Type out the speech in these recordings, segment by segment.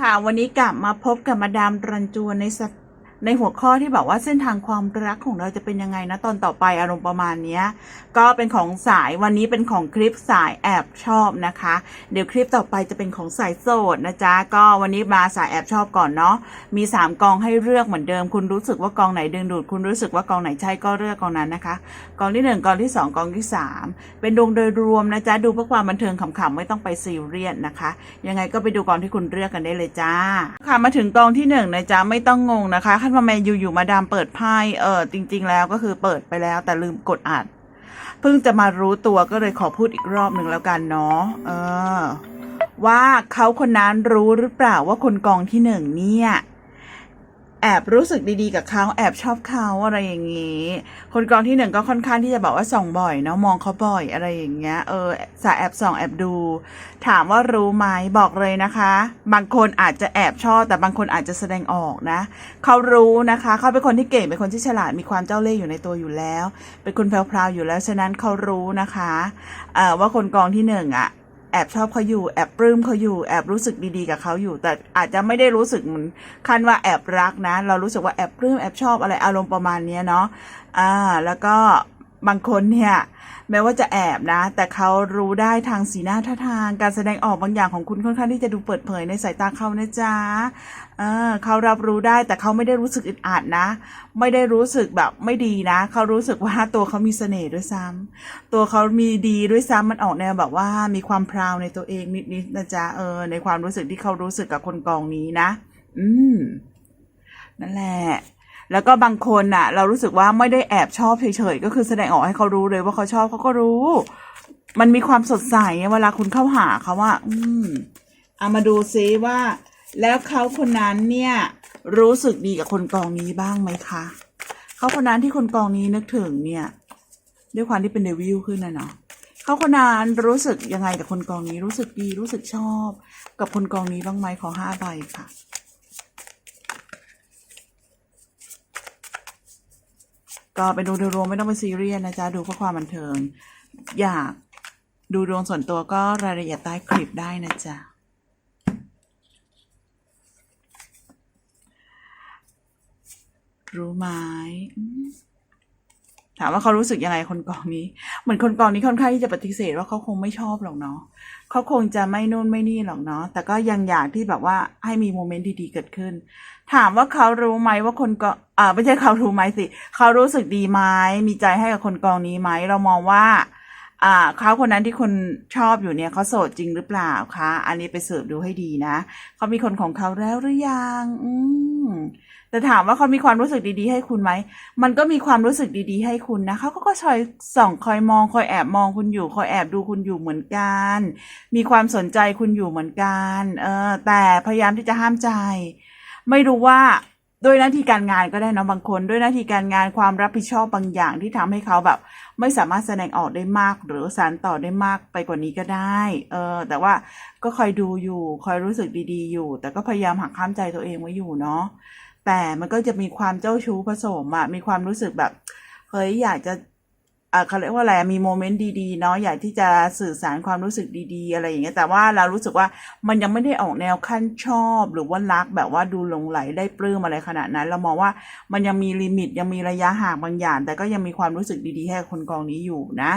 ค่ะวันนี้กลับมาพบกับมาดามรันจวนในส ในหัวข้อที่บอกว่าเส้นทางความรักของเราจะเป็นยังไงนะตอนต่อไปอารมณ์ประมาณนี้ก็เป็นของสายวันนี้เป็นของคลิปสายแอบชอบนะคะ เดี๋ยวคลิปต่อไปจะเป็นของสายโสดนะจ๊ะก็วันนี้มาสายแอบชอบก่อนเนาะมี 3กองให้เลือกเหมือนเดิม คุณรู้สึกว่ากองไหนดึงดูด คุณรู้สึกว่ากองไหนใช่ก็เลือกกองนั้นนะคะกองที่ 1กองที่ 2กองที่ 3 เป็นดวงโดยรวมนะจ๊ะดูเพื่อความบันเทิงขำๆไม่ต้องไปซีเรียสนะคะ ยังไงก็ไปดูกองที่คุณเลือกกันได้เลยจ้าค่ะมาถึงกองที่หนึ่งนะจ๊ะไม่ต้องงงนะคะทำไมาแมอยู่ๆมาดามเปิดไพ่เออจริง ๆ แล้วก็คือเปิดไปแล้ว แต่ลืมกดอัดเพิ่งจะมารู้ตัวก็เลยขอพูดอีกรอบหนึ่งแล้วกันเนาะเออ ว่าเขาคนนั้นรู้หรือเปล่าว่าคนกองที่หนึ่งเนี่ย แอบรู้สึกดีๆกับเขาแอบชอบเขาอะไรอย่างนี้ คนกองที่หนึ่งก็ค่อนข้างที่จะบอกว่าส่องบ่อยเนาะมองเขาบ่อยอะไรอย่างเงี้ยเออสายแอบส่องแอบดู ถามว่ารู้ไหมบอกเลยนะคะ บางคนอาจจะแอบชอบแต่บางคนอาจจะแสดงออกนะ เขารู้นะคะเขาเป็นคนที่เก่งเป็นคนที่ฉลาดมีความเจ้าเล่ห์อยู่ในตัวอยู่แล้ว เป็นคนแพรวๆอยู่แล้วฉะนั้นเขารู้นะคะเอ่อว่าคนกองที่หนึ่งอะ แอบชอบเขาอยู่แอบปลื้มเขาอยู่แอบรู้สึกดีๆกับเขาอยู่ แต่อาจจะไม่ได้รู้สึกเหมือนขั้นว่าแอบรักนะ เรารู้สึกว่าแอบปลื้มแอบชอบอะไรอารมณ์ประมาณนี้เนาะอ่าแล้วก็ บางคนเนี่ยแม้ว่าจะแอบนะ แต่เขารู้ได้ทางสีหน้าท่าทางการแสดงออกบางอย่างของคุณค่อนข้างที่จะดูเปิดเผยในสายตาเขานะจ๊ะเออเขารับรู้ได้แต่เขาไม่ได้รู้สึกอึดอัดนะ ไม่ได้รู้สึกแบบไม่ดีนะ เขารู้สึกว่าตัวเขามีเสน่ห์ด้วยซ้ำตัวเขามีดีด้วยซ้ำมันออกแนวแบบว่ามีความพราวในตัวเองนิดๆนะจ๊ะเออในความรู้สึกที่เขารู้สึกกับคนกองนี้นะ อืมนั่นแหละ แล้วก็บางคนน่ะ เรารู้สึกว่าไม่ได้แอบชอบเฉยๆก็คือแสดงออกให้เขารู้เลยว่าเขาชอบเขาก็รู้ มันมีความสดใสเวลาคุณเข้าหาเขาว่า อืมเอามาดูซิว่า แล้วเขาคนนั้นเนี่ย รู้สึกดีกับคนกองนี้บ้างไหมคะเขาคนนั้นที่คนกองนี้นึกถึงเนี่ย ด้วยความที่เป็นเดวิลขึ้นนะเนาะเขาคนนั้นรู้สึกยังไงกับคนกองนี้รู้สึกดีรู้สึกชอบ กับคนกองนี้บ้างไหมขอห้าใบค่ะ ก็ไปดูดูรวมไม่ต้องไปซีเรียสนะจ๊ะ ดูเพื่อความบันเทิง อยากดูดวงส่วนตัวก็รายละเอียดใต้คลิปได้นะจ๊ะรู้ไหม ถามว่าเขารู้สึกยังไงคนกองนี้ เหมือนคนกองนี้ค่อนข้างที่จะปฏิเสธว่าเขาคงไม่ชอบหรอกเนาะเขาคงจะไม่นู่นไม่นี่หรอกเนาะแต่ก็ยังอยากที่แบบว่าให้มีโมเมนต์ดีๆเกิดขึ้น ถามว่าเขารู้ไหมว่าคนกองอ่าไม่ใช่เขารู้ไหมสิเขารู้สึกดีไหมมีใจให้กับคนกองนี้ไหมเรามองว่าอ่าเขาคนนั้นที่คนชอบอยู่เนี่ยเขาโสดจริงหรือเปล่าคะ อันนี้ไปเสิร์ฟดูให้ดีนะเขามีคนของเขาแล้วหรือยัง อืม แต่ถามว่าเขามีความรู้สึกดีๆ ให้คุณไหม มันก็มีความรู้สึกดีๆ ให้คุณนะเขาก็คอยส่องคอยมองคอยแอบมองคุณอยู่ คอยแอบดูคุณอยู่เหมือนกัน มีความสนใจคุณอยู่เหมือนกัน เออ แต่พยายามที่จะห้ามใจ ไม่รู้ว่าด้วยหน้าที่การงานก็ได้นะบางคน ด้วยหน้าที่การงานความรับผิดชอบบางอย่างที่ทำให้เขาแบบ ไม่สามารถแสดงออกได้มาก หรือสานต่อได้มากไปกว่านี้ก็ได้ เออ แต่ว่าก็คอยดูอยู่ คอยรู้สึกดีๆ อยู่ แต่ก็พยายามหักข้ามใจตัวเองไว้อยู่เนาะ แต่มันก็จะมีความเจ้าชู้ผสมอะมีความรู้สึกแบบเฮ้ยอยากจะอ่าเขาเรียกว่าอะไรมีโมเมนต์ดีๆเนาะอยากที่จะสื่อสารความรู้สึกดีๆ อะไรอย่างเงี้ยแต่ว่าเรารู้สึกว่ามันยังไม่ได้ออกแนวขั้นชอบ หรือว่ารักแบบว่าดูหลงไหลได้ปลื้มอะไรขนาดนั้น เรามองว่ามันยังมีลิมิตยังมีระยะห่างบางอย่าง แต่ก็ยังมีความรู้สึกดีๆให้คนกองนี้อยู่นะ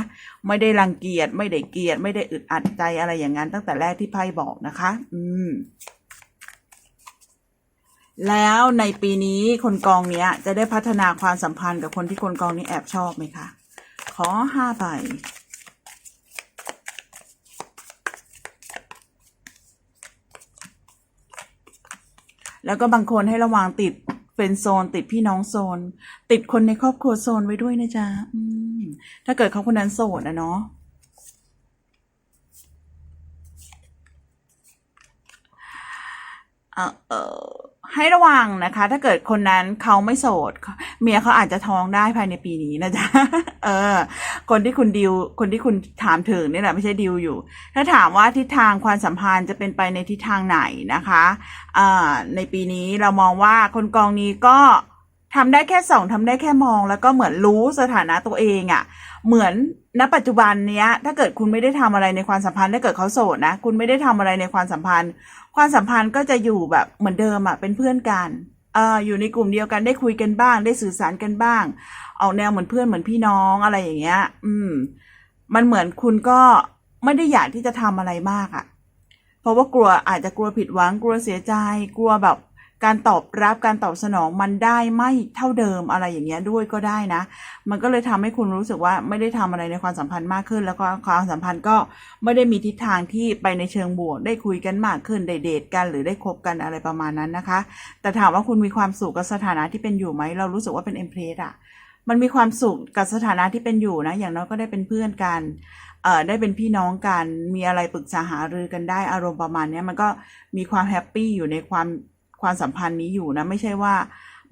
ไม่ได้รังเกียจไม่ได้เกลียด ไม่ได้อึดอัดใจอะไรอย่างนั้นตั้งแต่แรกที่ไพ่บอกนะคะ อืม แล้วในปีนี้คนกองเนี้ย จะได้พัฒนาความสัมพันธ์กับคนที่คนกองนี้แอบชอบไหมคะ ขอห้าใบแล้วก็บางคนให้ระวังติดเป็นโซนติดพี่น้องโซน ติดคนในครอบครัวโซนไว้ด้วยนะจ๊ะถ้าเกิดเขาคนนั้นโสดนะเนาะออเออ ให้ระวังนะคะ ถ้าเกิดคนนั้นเขาไม่โสด เมียเขาอาจจะท้องได้ภายในปีนี้นะจ๊ะเออ คนที่คุณดิว คนที่คุณถามถึงนี่แหละไม่ใช่ดิวอยู่ ถ้าถามว่าทิศทางความสัมพันธ์จะเป็นไปในทิศทางไหนนะคะอ่ในปีนี้เรามองว่าคนกองนี้ก็ทำได้แค่ส่องทำได้แค่มอง แล้วก็เหมือนรู้สถานะตัวเองอะ่ะ เหมือนณปัจจุบันเนี้ย ถ้าเกิดคุณไม่ได้ทำอะไรในความสัมพันธ์ถ้าเกิดเขาโสดนะ คุณไม่ได้ทำอะไรในความสัมพันธ์ ความสัมพันธ์ก็จะอยู่แบบเหมือนเดิมอะ่ะเป็นเพื่อนกันเอออยู่ในกลุ่มเดียวกันได้คุยกันบ้าง ได้สื่อสารกันบ้าง เอาแนวเหมือนเพื่อนเหมือนพี่น้องอะไรอย่างเงี้ย อืม มันเหมือนคุณก็ไม่ได้อยากที่จะทำอะไรมากอะ่ะ เพราะว่ากลัวอาจจะกลัวผิดหวังกลัวเสียใจ กลัวแบบ การตอบรับการตอบสนองมันได้ไม่เท่าเดิมอะไรอย่างเงี้ยด้วยก็ได้นะ มันก็เลยทำให้คุณรู้สึกว่าไม่ได้ทำอะไรในความสัมพันธ์มากขึ้น แล้วก็ความสัมพันธ์ก็ไม่ได้มีทิศทางที่ไปในเชิงบวกได้คุยกันมากขึ้นได้เดทกันหรือได้คบกันอะไรประมาณนั้นนะคะ แต่ถามว่าคุณมีความสุขกับสถานะที่เป็นอยู่ไหมเรารู้สึกว่าเป็นเอ็มเพลสอะมันมีความสุขกับสถานะที่เป็นอยู่นะ อย่างน้อยก็ได้เป็นเพื่อนกันเอ่อได้เป็นพี่น้องกัน มีอะไรปรึกษาหารือกันได้อารมณ์ประมาณนี้มันก็มีความแฮปปี้อยู่ในความ ความสัมพันธ์นี้อยู่นะไม่ใช่ว่า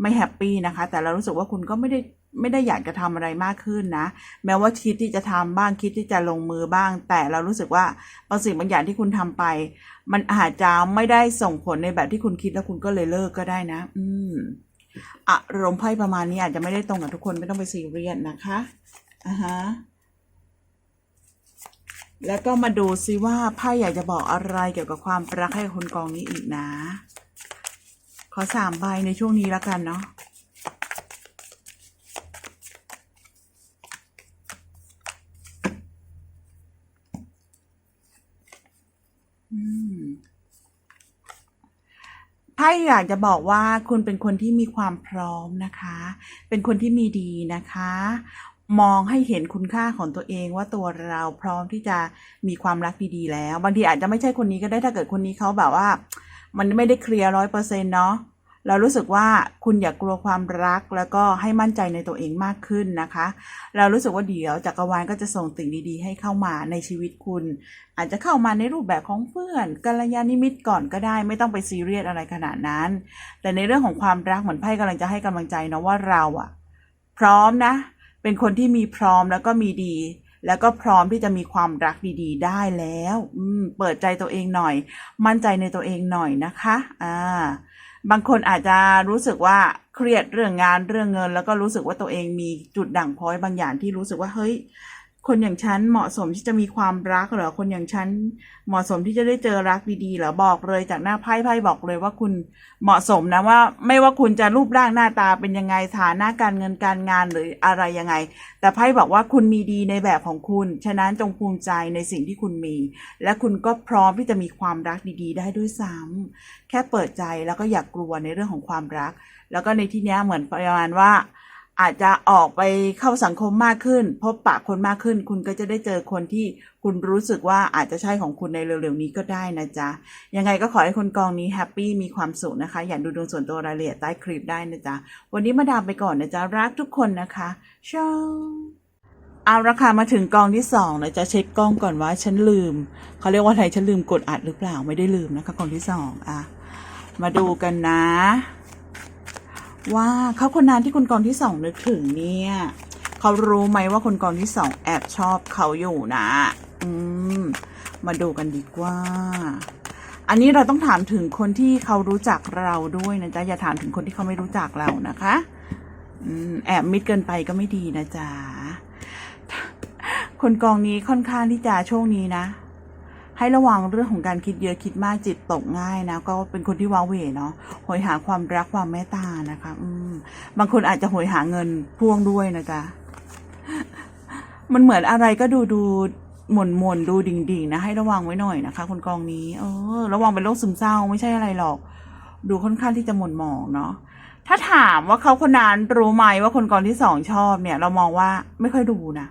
ไม่แฮปปี้นะคะ แต่เรารู้สึกว่าคุณก็ไม่ได้ไม่ได้อยากจะทำอะไรมากขึ้นนะ แม้ว่าคิดที่จะทำบ้างคิดที่จะลงมือบ้าง แต่เรารู้สึกว่าบางสิ่งบางอย่างที่คุณทำไป มันอาจจะไม่ได้ส่งผลในแบบที่คุณคิดแล้วคุณก็เลยเลิกก็ได้นะ อืมอารมณ์ไพ่ประมาณนี้อาจจะไม่ได้ตรงกับทุกคนไม่ต้องไปซีเรียสนะคะอ่าฮะแล้วก็มาดูซิว่าไพ่อยากจะบอกอะไรเกี่ยวกับความรักให้คนกองนี้อีกนะ ขอสามใบในช่วงนี้แล้วกันเนาะอืมไพ่อยากจะบอกว่าคุณเป็นคนที่มีความพร้อมนะคะ เป็นคนที่มีดีนะคะ มองให้เห็นคุณค่าของตัวเองว่าตัวเราพร้อมที่จะมีความรักดีๆแล้ว บางทีอาจจะไม่ใช่คนนี้ก็ได้ถ้าเกิดคนนี้เขาแบบว่า มันไม่ได้เคลียร์ร้อยเปอร์เซ็นต์เนาะเรารู้สึกว่าคุณอย่ากกลัวความรักแล้วก็ให้มั่นใจในตัวเองมากขึ้นนะคะ เรารู้สึกว่าเดี๋ยวจักรวาลก็จะส่งสิ่งดีๆ ให้เข้ามาในชีวิตคุณ อาจจะเข้ามาในรูปแบบของเพื่อนกัลยาณมิตรก่อนก็ได้ ไม่ต้องไปซีเรียสอะไรขนาดนั้น แต่ในเรื่องของความรักเหมือนไพ่กำลังจะให้กำลังใจนะว่าเราอะพร้อมนะ เป็นคนที่มีพร้อมแล้วก็มีดี แล้วก็พร้อมที่จะมีความรักดีๆ ได้แล้วอืมเปิดใจตัวเองหน่อย มั่นใจในตัวเองหน่อยนะคะอ่าบางคนอาจจะรู้สึกว่าเครียดเรื่องงานเรื่องเงิน แล้วก็รู้สึกว่าตัวเองมีจุดด่างพ้อยบางอย่างที่รู้สึกว่าเฮ้ย คนอย่างฉันเหมาะสมที่จะมีความรักเหรอ คนอย่างฉันเหมาะสมที่จะได้เจอรักดีๆเหรอ บอกเลยจากหน้าไพ่ไพ่บอกเลยว่าคุณเหมาะสมนะว่า ไม่ว่าคุณจะรูปร่างหน้าตาเป็นยังไงฐานะการเงินการงานหรืออะไรยังไง แต่ไพ่บอกว่าคุณมีดีในแบบของคุณ ฉะนั้นจงภูมิใจในสิ่งที่คุณมี และคุณก็พร้อมที่จะมีความรักดีๆ ได้ด้วยซ้ำแค่เปิดใจแล้วก็อย่ากกลัวในเรื่องของความรัก แล้วก็ในที่นี้เหมือนประมาณว่า อาจจะออกไปเข้าสังคมมากขึ้น พบปะคนมากขึ้น คุณก็จะได้เจอคนที่คุณรู้สึกว่าอาจจะใช่ของคุณในเร็วๆนี้ก็ได้นะจ๊ะ ยังไงก็ขอให้คนกองนี้แฮปปี้มีความสุขนะคะ อย่าดูดวงส่วนตัวรายละเอียดใต้คลิปได้นะจ๊ะ วันนี้มาดามไปก่อนนะจ๊ะ รักทุกคนนะคะชาเอาราคามาถึงกองที่สองนะจ๊ะเช็คกล้องก่อนว่าฉันลืม เขาเรียกว่าอะไรฉันลืมกดอัดหรือเปล่าไม่ได้ลืมนะคะกองที่สองอะมาดูกันนะ ว่าเขาคนนั้นที่คุณกองที่สองนึกถึงเนี่ยเขารู้ไหมว่าคนกองที่สองแอบชอบเขาอยู่นะ อืม มาดูกันดีกว่า อันนี้เราต้องถามถึงคนที่เขารู้จักเราด้วยนะจ๊ะอย่าถามถึงคนที่เขาไม่รู้จักเรานะคะอืมแอบมิดเกินไปก็ไม่ดีนะจ๊ะ คนกองนี้ค่อนข้างที่จะโชคนี้นะ ให้ระวังเรื่องของการคิดเยอะคิดมากจิตตกง่ายนะก็เป็นคนที่ว้าเหวเนาะโหยหาความรักความเมตตานะคะ อืม บางคนอาจจะโหยหาเงินพ่วงด้วยนะจ๊ะมันเหมือนอะไรก็ดูดูหม่นหม่นดูดิ่งดิ่งนะให้ระวังไว้หน่อยนะคะคนกองนี้ เออ ระวังเป็นโรคซึมเศร้าไม่ใช่อะไรหรอก ดูค่อนข้างที่จะหม่นหมองเนาะถ้าถามว่าเขาคนนั้นรู้ไหมว่าคนกองที่สองชอบเนี่ย เรามองว่าไม่ค่อยดูนะ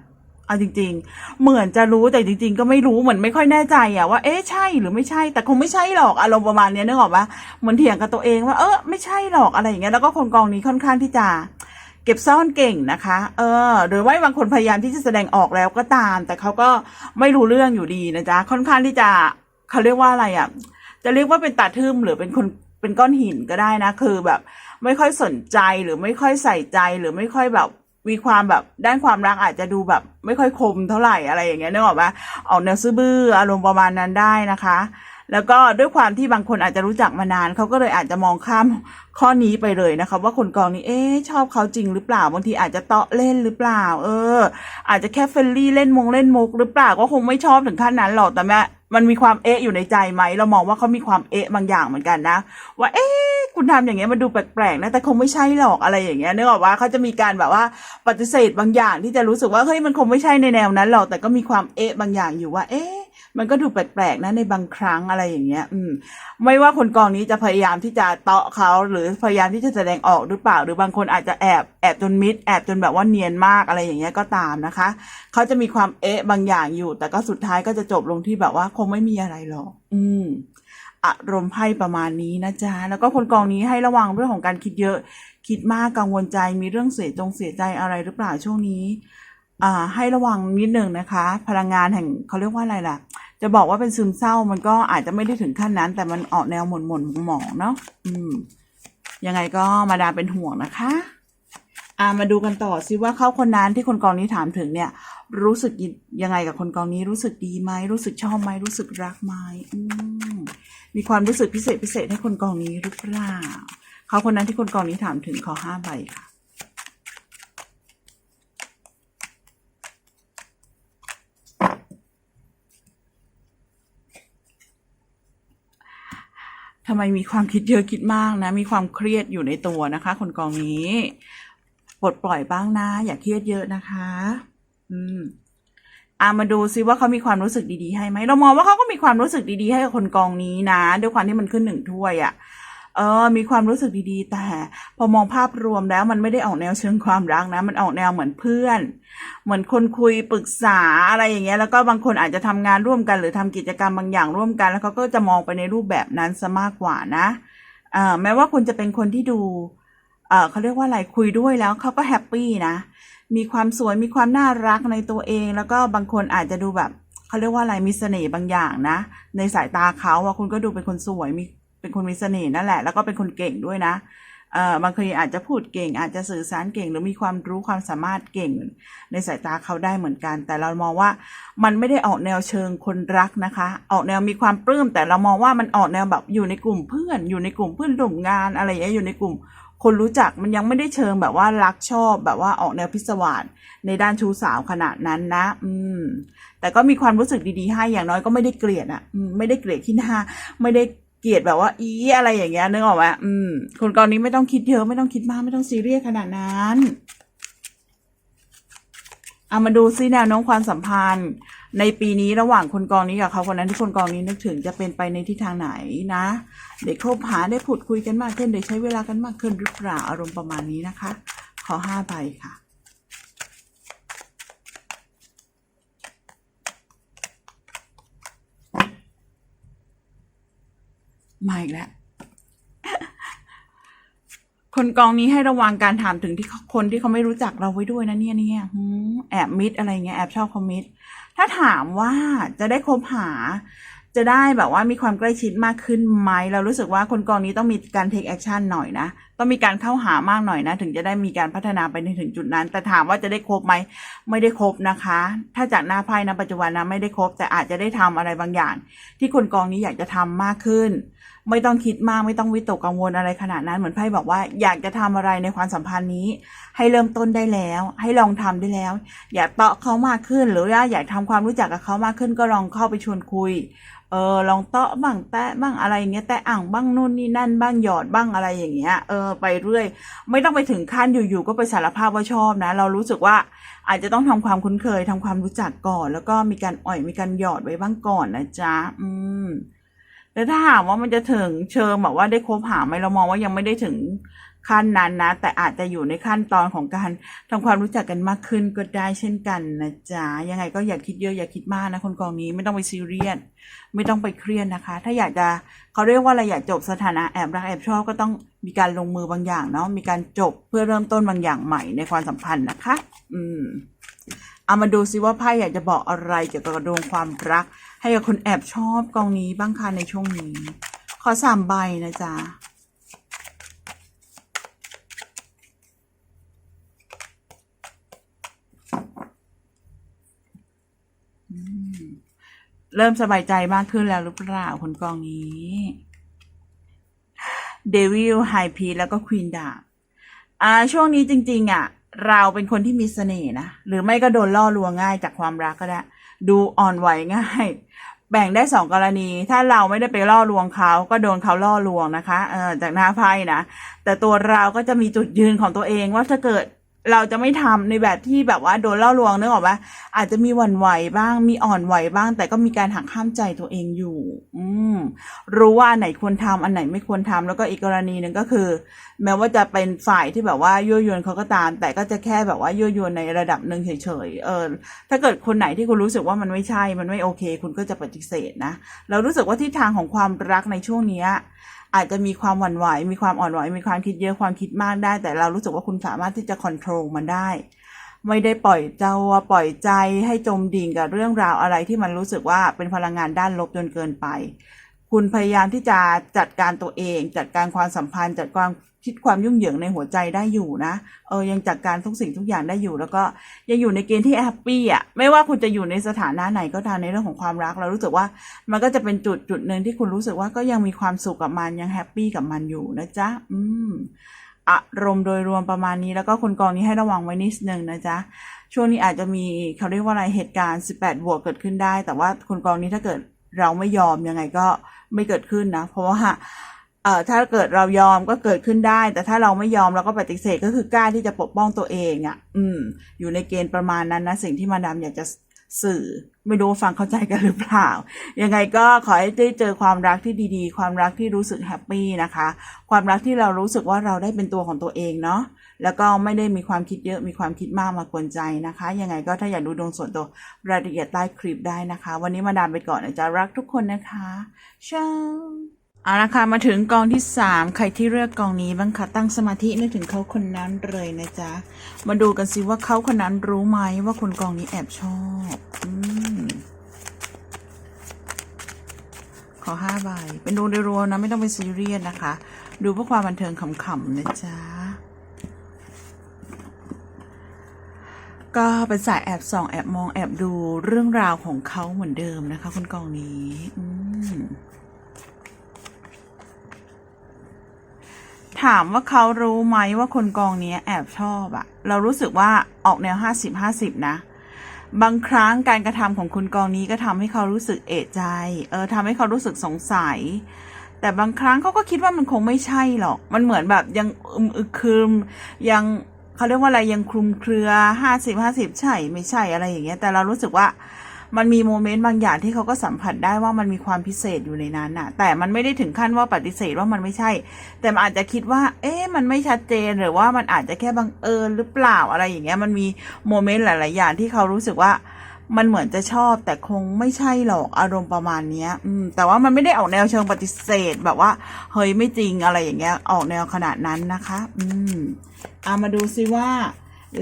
เอาจริง ๆ เหมือนจะรู้แต่จริง ๆ ก็ไม่รู้เหมือนไม่ค่อยแน่ใจอะว่าเอ๊ะใช่หรือไม่ใช่ แต่คงไม่ใช่หรอกอารมณ์ประมาณเนี้ยนึกออกปะเหมือนเถียงกับตัวเองว่าเออไม่ใช่หรอกอะไรอย่างเงี้ยแล้วก็คนกองนี้ค่อนข้างที่จะเก็บซ่อนเก่งนะคะ เออ หรือว่าบางคนพยายามที่จะแสดงออกแล้วก็ตาม แต่เขาก็ไม่รู้เรื่องอยู่ดีนะจ๊ะ ค่อนข้างที่จะเขาเรียกว่าอะไรอะ่ะ จะเรียกว่าเป็นตาทึมหรือเป็นคนเป็นก้อนหินก็ได้นะ คือแบบ ไม่ค่อยสนใจหรือไม่ค่อยใส่ใจหรือไม่ค่อยแบบ มีความแบบด้านความรักอาจจะดูแบบ ไม่ค่อยคมเท่าไหร่อะไรอย่างเงี้ยนึกออกปะออกแนวซื่อบื้ออารมณ์ประมาณนั้นได้นะคะ แล้วก็ด้วยความที่บางคนอาจจะรู้จักมานานเขาก็เลยอาจจะมองข้ามข้อนี้ไปเลยนะคะ ว่าคนกองนี้เอ๊ชอบเขาจริงหรือเปล่าบางทีอาจจะเตาะเล่นหรือเปล่า เออ อาจจะแค่เฟรนลี่เล่นมงเล่นมุกหรือเปล่าก็คงไม่ชอบถึงขั้นนั้นหรอกแต่แม่ มันมีความเอ๊ะอยู่ในใจไหมเรามองว่าเขามีความเอ๊ะบางอย่างเหมือนกันนะ ว่าเอ๊ะคุณทำอย่างเงี้ยมันดูแปลกๆนะแต่คงไม่ใช่หรอกอะไรอย่างเงี้ยนึกออกว่าเขาจะมีการแบบว่าปฏิเสธบางอย่างที่จะรู้สึกว่าเฮ้ยมันคงไม่ใช่ในแนวนั้นหรอกแต่ก็มีความเอ๊ะบางอย่างอยู่ว่าเอ๊ะ มันก็ดูแปลกๆนะในบางครั้งอะไรอย่างเงี้ย อืม ไม่ว่าคนกองนี้จะพยายามที่จะเตาะเขาหรือพยายามที่จะแสดงออกหรือเปล่า หรือบางคนอาจจะแอบแอบจนมิดแอบจนแบบว่าเนียนมากอะไรอย่างเงี้ยก็ตามนะคะ เขาจะมีความเอ๊ะบางอย่างอยู่ แต่ก็สุดท้ายก็จะจบลงที่แบบว่าคงไม่มีอะไรหรอก อืมอารมณ์ไพ่ประมาณนี้นะจ๊ะ แล้วก็คนกองนี้ให้ระวังเรื่องของการคิดเยอะ คิดมากกังวลใจ มีเรื่องเสียจงเสียใจอะไรหรือเปล่าช่วงนี้ ให้ระวังนิดหนึ่งนะคะ พลังงานแห่งเขาเรียกว่าอะไรล่ะ จะบอกว่าเป็นซึมเศร้ามันก็อาจจะไม่ได้ถึงขั้นนั้น แต่มันออกแนวหม่นหม่นหมองเนาะอืมยังไงก็มาดามเป็นห่วงนะคะอ่ามาดูกันต่อซิว่าเขาคนนั้นที่คนกองนี้ถามถึงเนี่ย รู้สึกยังไงกับคนกองนี้รู้สึกดีไหมรู้สึกชอบไหมรู้สึกรักไหมอืมมีความรู้สึกพิเศษพิเศษให้คนกองนี้หรือเปล่าเขาคนนั้นที่คนกองนี้ถามถึงขอห้าใบค่ะ ทำไมมีความคิดเยอะคิดมากนะ มีความเครียดอยู่ในตัวนะคะ คนกองนี้ปลดปล่อยบ้างนะ อย่าเครียดเยอะนะคะ อืมอามาดูซิว่าเขามีความรู้สึกดีๆให้ไหมเรามองว่าเขาก็มีความรู้สึกดีๆให้กับคนกองนี้นะ ด้วยความที่มันขึ้นหนึ่งถ้วยอะ่ะ เออมีความรู้สึกดีๆ แต่พอมองภาพรวมแล้วมันไม่ได้ออกแนวเชิงความรักนะ มันออกแนวเหมือนเพื่อน เหมือนคนคุยปรึกษาอะไรอย่างเงี้ยแล้วก็บางคนอาจจะทำงานร่วมกัน หรือทำกิจกรรมบางอย่างร่วมกัน แล้วเขาก็จะมองไปในรูปแบบนั้นซะมากกว่านะเอ่อแม้ว่าคุณจะเป็นคนที่ดูเอ่อเขาเรียกว่าอะไรคุยด้วยแล้วเขาก็แฮปปี้นะมีความสวยมีความน่ารักในตัวเอง แล้วก็บางคนอาจจะดูแบบเขาเรียกว่าอะไรมีเสน่ห์บางอย่างนะ ในสายตาเขาว่าคุณก็ดูเป็นคนสวยมี เป็นคนมีเสน่ห์นั่นแหละ แล้วก็เป็นคนเก่งด้วยนะเอ่อบางทีอาจจะพูดเก่ง อาจจะสื่อสารเก่ง หรือมีความรู้ความสามารถเก่งในสายตาเขาได้เหมือนกัน แต่เรามองว่ามันไม่ได้ออกแนวเชิงคนรักนะคะ ออกแนวมีความปลื้ม แต่เรามองว่ามันออกแนวแบบอยู่ในกลุ่มเพื่อน อยู่ในกลุ่มเพื่อนร่วมงานอะไรอย่างเงี้ยอยู่ในกลุ่มคนรู้จักมันยังไม่ได้เชิงแบบว่ารักชอบแบบว่าออกแนวพิศวาสในด้านชู้สาวขนาดนั้นนะ อืม แต่ก็มีความรู้สึกดีๆให้อย่างน้อยก็ไม่ได้เกลียดอะไม่ได้เกลียดที่หน้า ไม่ได้ เกลียดแบบว่าอีอะไรอย่างเงี้ยนึกออกไหมอืม คนกรณีไม่ต้องคิดเยอะไม่ต้องคิดมากไม่ต้องซีเรียสขนาดนั้นเอามาดูซิแนวโน้มความสัมพันธ์ ในปีนี้ระหว่างคนกองนี้กับเขาคนนั้นที่คนกองนี้นึกถึงจะเป็นไปในทิศทางไหนนะได้คบหาได้พูดคุยกันมากขึ้นได้ใช้เวลากันมากขึ้นหรือเปล่าอารมณ์ประมาณนี้นะคะ ขอห้าใบค่ะ มาอีกแล้ว คนกองนี้ให้ระวังการถามถึงที่คนที่เขาไม่รู้จักเราไว้ด้วยนะเนี่ยเนี่ยแอบมิดอะไรเงี้ยแอบชอบคอมมิดถ้าถามว่าจะได้คบหา จะได้แบบว่ามีความใกล้ชิดมากขึ้นไหมเรารู้สึกว่าคนกองนี้ต้องมีการเทคแอคชั่นหน่อยนะ ต้องมีการเข้าหามากหน่อยนะ ถึงจะได้มีการพัฒนาไปในถึงจุดนั้น แต่ถามว่าจะได้ครบไหมไม่ได้ครบนะคะ ถ้าจากหน้าไพ่นะปัจจุบันนะไม่ได้ครบ แต่อาจจะได้ทำอะไรบางอย่าง ที่คนกองนี้อยากจะทำมากขึ้น ไม่ต้องคิดมากไม่ต้องวิตกกังวลอะไรขนาดนั้นเหมือนไพ่บอกว่าอยากจะทำอะไรในความสัมพันธ์นี้ ให้เริ่มต้นได้แล้ว ให้ลองทำได้แล้ว อยากเตาะเขามากขึ้น หรือว่าอยากทำความรู้จักกับเขามากขึ้น ก็ลองเข้าไปชวนคุยเออลองเตาะบ้างแตะบ้างอะไรเงี้ยแตะอ่างบ้างนู่นนี่นั่นบ้างหยอดบ้างอะไรอย่างเงี้ยเออไปเรื่อย ไม่ต้องไปถึงขั้นอยู่ๆก็ไปสารภาพว่าชอบนะ เรารู้สึกว่าอาจจะต้องทำความคุ้นเคยทำความรู้จักก่อน แล้วก็มีการอ่อยมีการหยอดไว้บ้างก่อนนะจ๊ะ อืมแต่ถ้าถามว่ามันจะถึงเชิงแบบว่าได้คบหาไหมเรามองว่ายังไม่ได้ถึง ขั้นนั้นนะ แต่อาจจะอยู่ในขั้นตอนของการทำความรู้จักกันมากขึ้นก็ได้เช่นกันนะจ๊ะยังไงก็อย่าคิดเยอะอย่าคิดมากนะคนกองนี้ไม่ต้องไปซีเรียสไม่ต้องไปเครียดนะคะ ถ้าอยากจะเขาเรียกว่าอะไรอยากจบสถานะแอบรักแอบชอบก็ต้องมีการลงมือบางอย่างเนาะมีการจบเพื่อเริ่มต้นบางอย่างใหม่ในความสัมพันธ์นะคะ อืมเอามาดูซิว่าไพ่อยากจะบอกอะไรเกี่ยวกับดวงความรัก ให้กับคนแอบชอบกองนี้บ้างคะในช่วงนี้ ขอสามใบนะจ๊ะ เริ่มสบายใจมากขึ้นแล้วหรือเปล่าคนกองนี้เดวิลไฮพีแล้วก็ควีนดาบอ่าช่วงนี้จริง ๆ อะ เราเป็นคนที่มีเสน่ห์นะ หรือไม่ก็โดนล่อลวงง่ายจากความรักก็ได้ ดูอ่อนไหวง่าย แบ่งได้สองกรณี ถ้าเราไม่ได้ไปล่อลวงเขาก็โดนเขาล่อลวงนะคะเออจากหน้าไพ่นะ แต่ตัวเราก็จะมีจุดยืนของตัวเองว่าถ้าเกิด เราจะไม่ทำในแบบที่แบบว่าโดนเล่อลวงนึกออกปะอาจจะมีหวั่นไหวบ้าง มีอ่อนไหวบ้าง แต่ก็มีการหักห้ามใจตัวเองอยู่ อืมรู้ว่าอันไหนควรทำอันไหนไม่ควรทำแล้วก็อีกกรณีหนึ่งก็คือ แม้ว่าจะเป็นฝ่ายที่แบบว่ายั่วยวนเขาก็ตาม แต่ก็จะแค่แบบว่ายั่วยวนในระดับหนึ่งเฉยๆเออ ถ้าเกิดคนไหนที่คุณรู้สึกว่ามันไม่ใช่ มันไม่โอเค คุณก็จะปฏิเสธนะเรารู้สึกว่าทิศทางของความรักในช่วงเนี้ย อาจจะมีความหวั่นไหว มีความอ่อนไหว มีความคิดเยอะความคิดมากได้ แต่เรารู้สึกว่าคุณสามารถที่จะควบคุมมันได้ ไม่ได้ปล่อยเจ้าปล่อยใจให้จมดิ่งกับเรื่องราวอะไรที่มันรู้สึกว่าเป็นพลังงานด้านลบจนเกินไป คุณพยายามที่จะจัดการตัวเอง จัดการความสัมพันธ์ จัดการคิดความยุ่งเหยิงในหัวใจได้อยู่นะเออยังจัดการทุกสิ่งทุกอย่างได้อยู่ แล้วก็ยังอยู่ในเกณฑ์ที่แฮปปี้อะไม่ว่าคุณจะอยู่ในสถานะไหนก็ตามในเรื่องของความรักเรารู้สึกว่ามันก็จะเป็นจุดจุดหนึ่งที่คุณรู้สึกว่าก็ยังมีความสุขกับมันยังแฮปปี้กับมันอยู่นะจ๊ะอืมอารมณ์โดยรวมประมาณนี้แล้วก็คนกองนี้ให้ระวังไว้นิดนึงนะจ๊ะช่วงนี้อาจจะมีเขาเรียกว่าอะไรเหตุการณ์ 18 บวกเกิดขึ้นได้ แต่ว่าคนกองนี้ถ้าเกิดเราไม่ยอมยังไงก็ ไม่เกิดขึ้นนะ เพราะว่าเอ่อถ้าเกิดเรายอมก็เกิดขึ้นได้ แต่ถ้าเราไม่ยอมเราก็ปฏิเสธก็คือกล้าที่จะปกป้องตัวเองอะ่ะ อืม อยู่ในเกณฑ์ประมาณนั้นนะสิ่งที่มาดามอยากจะสื่อ ไม่รู้ฟังเข้าใจกันหรือเปล่า ยังไงก็ขอให้ได้เจอความรักที่ดีๆ ความรักที่รู้สึกแฮปปี้นะคะ ความรักที่เรารู้สึกว่าเราได้เป็นตัวของตัวเองเนาะ แล้วก็ไม่ได้มีความคิดเยอะมีความคิดมากมากวนใจนะคะ ยังไงก็ถ้าอยากดูดวงส่วนตัวรายละเอียดใต้คลิปได้นะคะ วันนี้มาดามไปก่อนนะจ๊ะรักทุกคนนะคะเช้าเอาละค่ะมาถึงกองที่สามใครที่เลือกกองนี้บ้างคะตั้งสมาธินึกถึงเขาคนนั้นเลยนะจ๊ะ มาดูกันสิว่าเขาคนนั้นรู้ไหมว่าคนกองนี้แอบชอบอืมขอห้าใบเป็นดูโดยรวมนะ ไม่ต้องเป็นซีเรียสนะคะ ดูเพื่อความบันเทิงขำๆนะจ๊ะ ก็เป็นสายแอบส่องแอบมองแอบดูเรื่องราวของเขาเหมือนเดิมนะคะคนกองนี้ถามว่าเขารู้ไหมว่าคนกองนี้แอบชอบอะเรารู้สึกว่าออกแนวห้าสิบห้าสิบนะ บางครั้งการกระทำของคุณกองนี้ก็ทำให้เขารู้สึกเอะใจ เออทำให้เขารู้สึกสงสัย แต่บางครั้งเขาก็คิดว่ามันคงไม่ใช่หรอก มันเหมือนแบบยังอึมอึครึมยัง เขาเรียกว่าอะไรยังคลุมเครือห้าสิบห้าสิบใช่ไม่ใช่อะไรอย่างเงี้ยแต่เรารู้สึกว่ามันมีโมเมนต์บางอย่างที่เขาก็สัมผัสได้ว่ามันมีความพิเศษอยู่ในนั้นน่ะ แต่มันไม่ได้ถึงขั้นว่าปฏิเสธว่ามันไม่ใช่ แต่มันอาจจะคิดว่า เอ๊ะมันไม่ชัดเจนหรือว่ามันอาจจะแค่บังเอิญหรือเปล่าอะไรอย่างเงี้ย มันมีโมเมนต์หลาย ๆ อย่างที่เขารู้สึกว่า มันเหมือนจะชอบแต่คงไม่ใช่หรอกอารมณ์ประมาณเนี้ย อืม แต่ว่ามันไม่ได้ออกแนวเชิงปฏิเสธ แบบว่า เฮ้ยไม่จริงอะไรอย่างเงี้ย ออกแนวขนาดนั้นนะคะ อืมเอามาดูซิว่า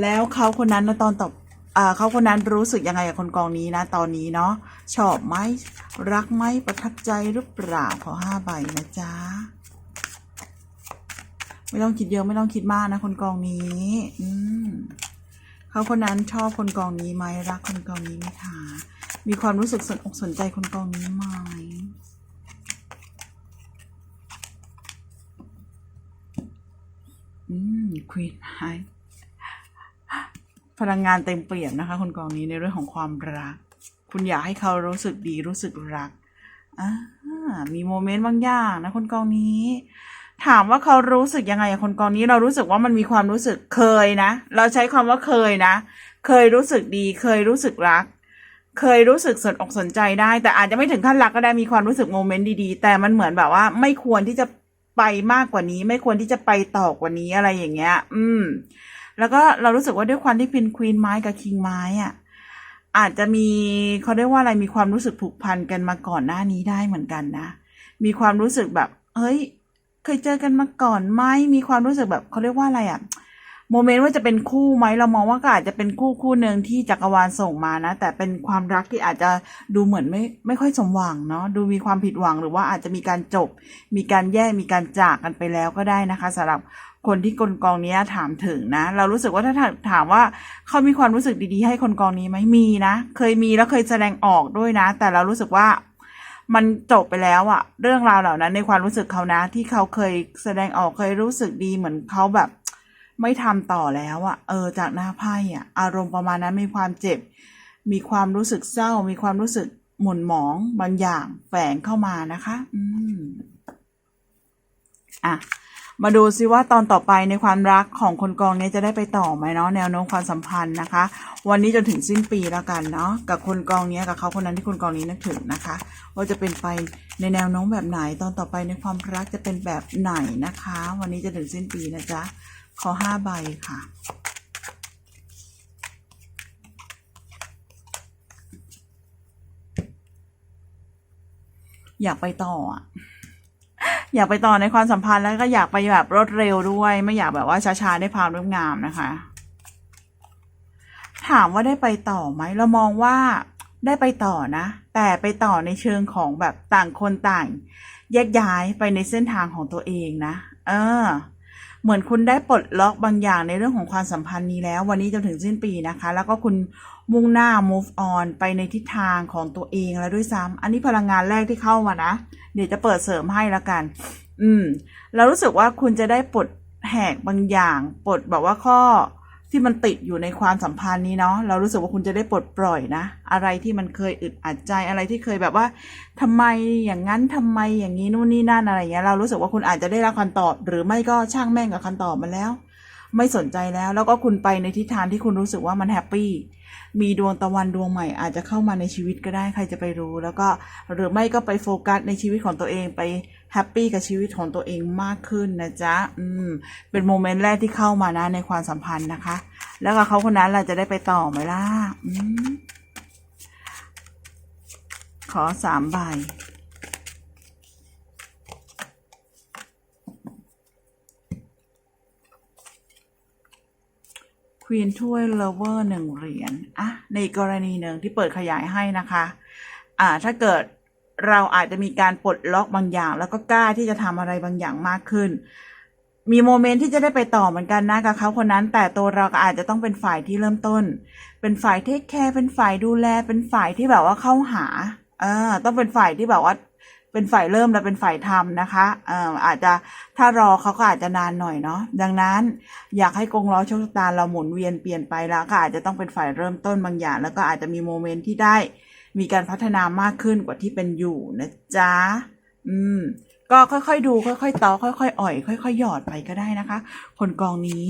แล้วเขาคนนั้นนะตอนตอบอ่าเขาคนนั้นรู้สึกยังไงกับคนกองนี้นะ ตอนนี้เนาะชอบไหมรักไหมประทับใจหรือเปล่าขอห้าใบนะจ๊ะไม่ต้องคิดเยอะไม่ต้องคิดมากนะคนกองนี้ อืม เขาคนนั้นชอบคนกองนี้ไหมรักคนกองนี้ไหมคะมีความรู้สึกสนอกสนใจคนกองนี้ไหมอืมควีนไฮพลังงานเต็มเปี่ยมนะคะ คนกองนี้ในเรื่องของความรัก คุณอยากให้เขารู้สึกดีรู้สึกรักอ่ามีโมเมนต์บางอย่างนะคนกองนี้ ถามว่าเขารู้สึกยังไงกับคนกองนี้เรารู้สึกว่ามันมีความรู้สึกเคยนะ เราใช้คำว่าเคยนะ เคยรู้สึกดีเคยรู้สึกรัก เคยรู้สึกสนอกสนใจได้ แต่อาจจะไม่ถึงขั้นรักก็ได้มีความรู้สึกโมเมนต์ดีๆ แต่มันเหมือนแบบว่า ไม่ควรที่จะไปมากกว่านี้ ไม่ควรที่จะไปต่อกว่านี้อะไรอย่างเงี้ย อืม แล้วก็เรารู้สึกว่าด้วยความที่เป็นควีนไม้กับคิงไม้อะอาจจะมีเขาเรียกว่าอะไรมีความรู้สึกผูกพันกันมาก่อนหน้านี้ได้เหมือนกันนะ มีความรู้สึกแบบ เฮ้ย เคยเจอกันมาก่อนไหมมีความรู้สึกแบบเขาเรียกว่าอะไรอะโมเมนต์ว่าจะเป็นคู่ไหมเรามองว่าก็อาจจะเป็นคู่คู่หนึ่งที่จักรวาลส่งมานะ แต่เป็นความรักที่อาจจะดูเหมือนไม่ไม่ค่อยสมหวังเนาะดูมีความผิดหวังหรือว่าอาจจะมีการจบ มีการแยกมีการจากกันไปแล้วก็ได้นะคะสำหรับคนที่คนกองนี้ถามถึงนะ เรารู้สึกว่าถ้าถามถามว่าเขามีความรู้สึกดีๆ ให้คนกองนี้ไหมมีนะ เคยมีแล้วเคยแสดงออกด้วยนะ แต่เรารู้สึกว่า มันจบไปแล้วอะเรื่องราวเหล่านั้นในความรู้สึกเขานะ ที่เขาเคยแสดงออกเคยรู้สึกดีเหมือนเขาแบบ ไม่ทำต่อแล้วอะเออ จากหน้าไพ่อะอารมณ์ประมาณนั้นมีความเจ็บ มีความรู้สึกเศร้า มีความรู้สึกหม่นหมองบางอย่างแฝงเข้ามานะคะ อืมอะ มาดูซิว่าตอนต่อไปในความรักของคนกองเนี้จะได้ไปต่อไหมเนาะแนวโน้มความสัมพันธ์นะคะ วันนี้จนถึงสิ้นปีแล้วกันเนาะกับคนกองเนี้ยกับเขาคนนั้นที่คนกองนี้นึกถึงนะคะ ว่าจะเป็นไปในแนวโน้มแบบไหนตอนต่อไปในความรักจะเป็นแบบไหนนะคะ วันนี้จะถึงสิ้นปีนะจ๊ะขอห้าใบค่ะอยากไปต่ออะ อยากไปต่อในความสัมพันธ์แล้วก็อยากไปแบบรวดเร็วด้วย ไม่อยากแบบว่าช้าๆได้ความเรียบงามนะคะ ถามว่าได้ไปต่อไหมเรามองว่าได้ไปต่อนะ แต่ไปต่อในเชิงของแบบต่างคนต่าง แยกย้ายไปในเส้นทางของตัวเองนะ เออ เหมือนคุณได้ปลดล็อกบางอย่างในเรื่องของความสัมพันธ์นี้แล้ว วันนี้จนถึงสิ้นปีนะคะ แล้วก็คุณ มุ่งหน้า move on ไปในทิศทางของตัวเองแล้วด้วยซ้ำอันนี้พลังงานแรกที่เข้ามานะ เดี๋ยวจะเปิดเสริมให้ละกัน อืม เรารู้สึกว่าคุณจะได้ปลดแหกบางอย่าง ปลดแบบว่าข้อที่มันติดอยู่ในความสัมพันธ์นี้เนาะเรารู้สึกว่าคุณจะได้ปลดปล่อยนะ อะไรที่มันเคยอึดอัดใจอะไรที่เคยแบบว่าทำไมอย่างนั้นทำไมอย่างนี้นู่นนี่นั่นอะไรอย่างเงี้ยเรารู้สึกว่าคุณอาจจะได้รับคำตอบ หรือไม่ก็ช่างแม่งกับคำตอบมาแล้ว ไม่สนใจแล้ว แล้วก็คุณไปในทิศทางที่คุณรู้สึกว่ามันแฮปปี้ มีดวงตะวันดวงใหม่อาจจะเข้ามาในชีวิตก็ได้ใครจะไปรู้ แล้วก็หรือไม่ก็ไปโฟกัสในชีวิตของตัวเองไปแฮปปี้กับชีวิตของตัวเองมากขึ้นนะจ๊ะอืมเป็นโมเมนต์แรกที่เข้ามานะในความสัมพันธ์นะคะ แล้วก็เขาคนนั้นเราจะได้ไปต่อไหมล่ะอืมขอสามใบ วีนถ้วยเลเวอร์หนึ่งเหรียญอะในกรณีหนึ่งที่เปิดขยายให้นะคะอ่าถ้าเกิดเราอาจจะมีการปลดล็อกบางอย่าง แล้วก็กล้าที่จะทำอะไรบางอย่างมากขึ้น มีโมเมนต์ที่จะได้ไปต่อเหมือนกันนะกับเขาคนนั้น แต่ตัวเราก็อาจจะต้องเป็นฝ่ายที่เริ่มต้น เป็นฝ่ายเทคแคร์เป็นฝ่ายดูแล เป็นฝ่ายที่แบบว่าเข้าหาเออต้องเป็นฝ่ายที่แบบว่า เป็นฝ่ายเริ่มและเป็นฝ่ายทำนะคะเอ่ออาจจะถ้ารอเขาก็อาจจะนานหน่อยเนาะดังนั้นอยากให้กงล้อโชคชะตาเราหมุนเวียนเปลี่ยนไปแล้วก็อาจจะต้องเป็นฝ่ายเริ่มต้นบางอย่าง แล้วก็อาจจะมีโมเมนต์ที่ได้มีการพัฒนามากขึ้นกว่าที่เป็นอยู่นะจ๊ะอืมก็ค่อยๆดู ค่อยๆต่อค่อยๆอ่อย ค่อยๆหยอดไปก็ได้นะคะ คนกองนี้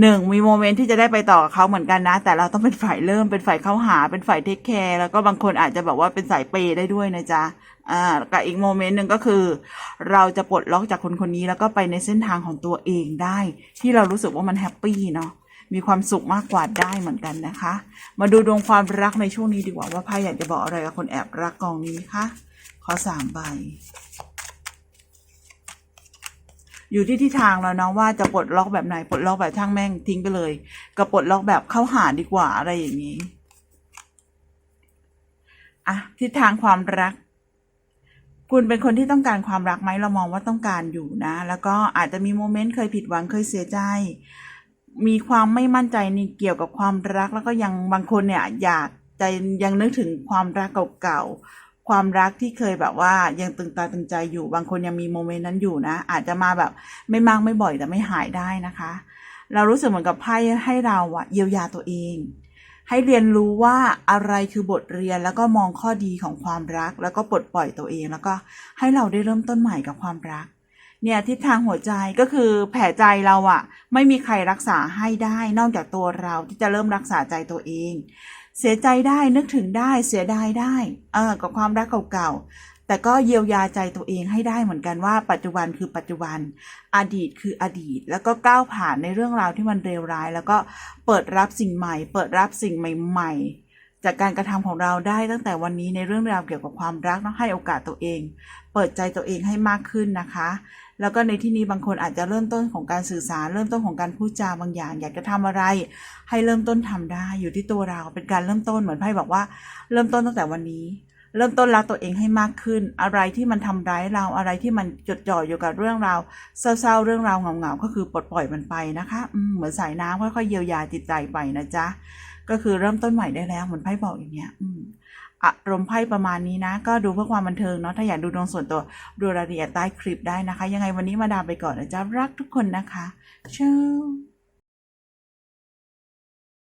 หนึ่งมีโมเมนต์ที่จะได้ไปต่อกับเขาเหมือนกันนะ แต่เราต้องเป็นฝ่ายเริ่มเป็นฝ่ายเข้าหาเป็นฝ่ายเทคแคร์แล้วก็บางคนอาจจะแบบว่าเป็นสายเปย์ได้ด้วยนะจ๊ะอ่ากับอีกโมเมนต์หนึ่งก็คือ เราจะปลดล็อกจากคนคนนี้แล้วก็ไปในเส้นทางของตัวเองได้ ที่เรารู้สึกว่ามันแฮปปี้เนาะมีความสุขมากกว่าได้เหมือนกันนะคะ มาดูดวงความรักในช่วงนี้ดีกว่าว่าไพ่อยากจะบอกอะไรกับคนแอบรักกองนี้คะขอสามใบ อยู่ที่ทิศทางแล้วเนาะว่าจะปลดล็อกแบบไหนปลดล็อกแบบช่างแม่งทิ้งไปเลยกับปลดล็อกแบบเข้าหาดีกว่าอะไรอย่างนี้อะทิศทางความรัก คุณเป็นคนที่ต้องการความรักไหมเรามองว่าต้องการอยู่นะ แล้วก็อาจจะมีโมเมนต์เคยผิดหวังเคยเสียใจ มีความไม่มั่นใจในเกี่ยวกับความรัก แล้วก็ยังบางคนเนี่ยอยากใจยังนึกถึงความรักเก่าๆ ความรักที่เคยแบบว่ายังตึงตาตึงใจอยู่บางคนยังมีโมเมนต์นั้นอยู่นะ อาจจะมาแบบไม่มากไม่บ่อยแต่ไม่หายได้นะคะ เรารู้สึกเหมือนกับไพ่ให้เราอะเยียวยาตัวเอง ให้เรียนรู้ว่าอะไรคือบทเรียนแล้วก็มองข้อดีของความรัก แล้วก็ปลดปล่อยตัวเอง แล้วก็ให้เราได้เริ่มต้นใหม่กับความรัก เนี่ยทิศทางหัวใจก็คือแผลใจเราอะไม่มีใครรักษาให้ได้นอกจากตัวเราที่จะเริ่มรักษาใจตัวเอง เสียใจได้นึกถึงได้เสียดายได้เออกับความรักเก่าๆแต่ก็เยียวยาใจตัวเองให้ได้เหมือนกันว่า ปัจจุบันคือปัจจุบัน อดีตคืออดีต แล้วก็ก้าวผ่านในเรื่องราวที่มันเลวร้าย แล้วก็เปิดรับสิ่งใหม่ เปิดรับสิ่งใหม่ ๆจากการกระทำของเราได้ตั้งแต่วันนี้ในเรื่องราวเกี่ยวกับความรักต้องให้โอกาสตัวเอง เปิดใจตัวเองให้มากขึ้นนะคะ แล้วก็ในที่นี้บางคนอาจจะเริ่มต้นของการสื่อสาร เริ่มต้นของการพูดจาบางอย่าง อยากจะทำอะไร ให้เริ่มต้นทำได้อยู่ที่ตัวเราเป็นการเริ่มต้นเหมือนไพ่บอกว่า เริ่มต้นตั้งแต่วันนี้ เริ่มต้นรักตัวเองให้มากขึ้น อะไรที่มันทำร้ายเราอะไรที่มันจดจ่ออยู่กับเรื่องราวเศร้าๆเรื่องราวเหงาๆก็คือปลดปล่อยมันไปนะคะเหมือนสายน้ำค่อยๆเยียวยาจิตใจไปนะจ๊ะก็คือเริ่มต้นใหม่ได้แล้วเหมือนไพ่บอกอย่างเงี้ย อารมณ์ไพ่ประมาณนี้นะ ก็ดูเพื่อความบันเทิงเนาะถ้าอยากดูดวงส่วนตัวดูรายละเอียดใต้คลิปได้นะคะ ยังไงวันนี้มาดามไปก่อนนะจ๊ะรักทุกคนนะคะเช้า